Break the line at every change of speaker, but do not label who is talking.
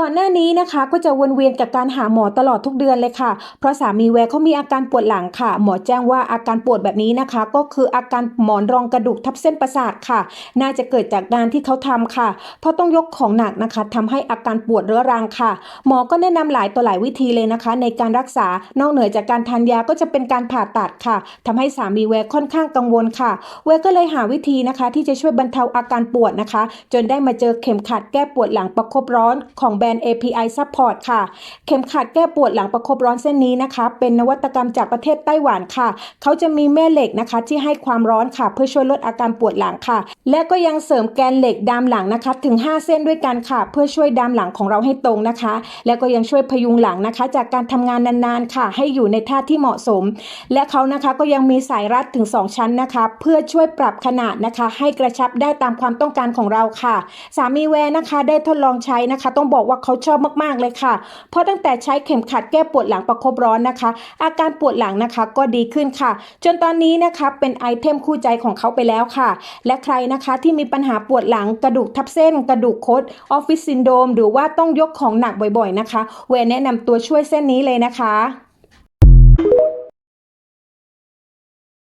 ก่อนหน้านี้นะคะก็จะวนเวียนกับการหาหมอตลอดทุกเดือนเลยค่ะ เพราะสามีแวร์เขามีอาการปวดหลังค่ะ หมอแจ้งว่าอาการปวดแบบนี้นะคะ ก็คืออาการหมอนรองกระดูกทับเส้นประสาทค่ะ น่าจะเกิดจากงานที่เขาทำค่ะ เพราะต้องยกของหนักนะคะทำให้อาการปวดเรื้อรังค่ะ หมอก็แนะนำหลายต่อหลายวิธีเลยนะคะ ในการรักษานอกเหนือจากการทานยาก็จะเป็นการผ่าตัดค่ะทำให้สามีแวร์ค่อนข้างกังวลค่ะ แวร์ก็เลยหาวิธีนะคะ ที่จะช่วยบรรเทาอาการปวดนะคะ จนได้มาเจอเข็มขัดแก้ปวดหลังประคบร้อนของแบรนด์ API Support ค่ะ เข็มขัดแก้ปวดหลังประคบร้อนเส้นนี้นะคะ เป็นนวัตกรรมจากประเทศไต้หวันค่ะ เขาจะมีแม่เหล็กนะคะ ที่ให้ความร้อนค่ะ เพื่อช่วยลดอาการปวดหลังค่ะ และก็ยังเสริมแกนเหล็กดามหลังนะคะ ถึง 5 เส้นด้วยกันค่ะ เพื่อช่วยดามหลังของเราให้ตรงนะคะ แล้วก็ยังช่วยพยุงหลังนะคะ จากการทำงานนานๆค่ะ ให้อยู่ในท่าที่เหมาะสม และเขานะคะก็ยังมีสายรัดถึง 2 ชั้นนะคะ เพื่อช่วยปรับขนาดนะคะ ให้กระชับได้ตามความต้องการของเราค่ะ สามีแวร์นะคะ ได้ทดลองใช้นะคะ ต้องบอกว่าเขาชอบมากๆเลยค่ะ เพราะตั้งแต่ใช้เข็มขัดแก้ปวดหลังประคบร้อนนะคะ อาการปวดหลังนะคะก็ดีขึ้นค่ะ จนตอนนี้นะคะเป็นไอเทมคู่ใจของเขาไปแล้วค่ะ และใครนะคะที่มีปัญหาปวดหลังกระดูกทับเส้น กระดูกคดออฟฟิศซินโดมหรือว่าต้องยกของหนักบ่อยๆนะคะ เวแนะนำตัวช่วยเส้นนี้เลยนะคะ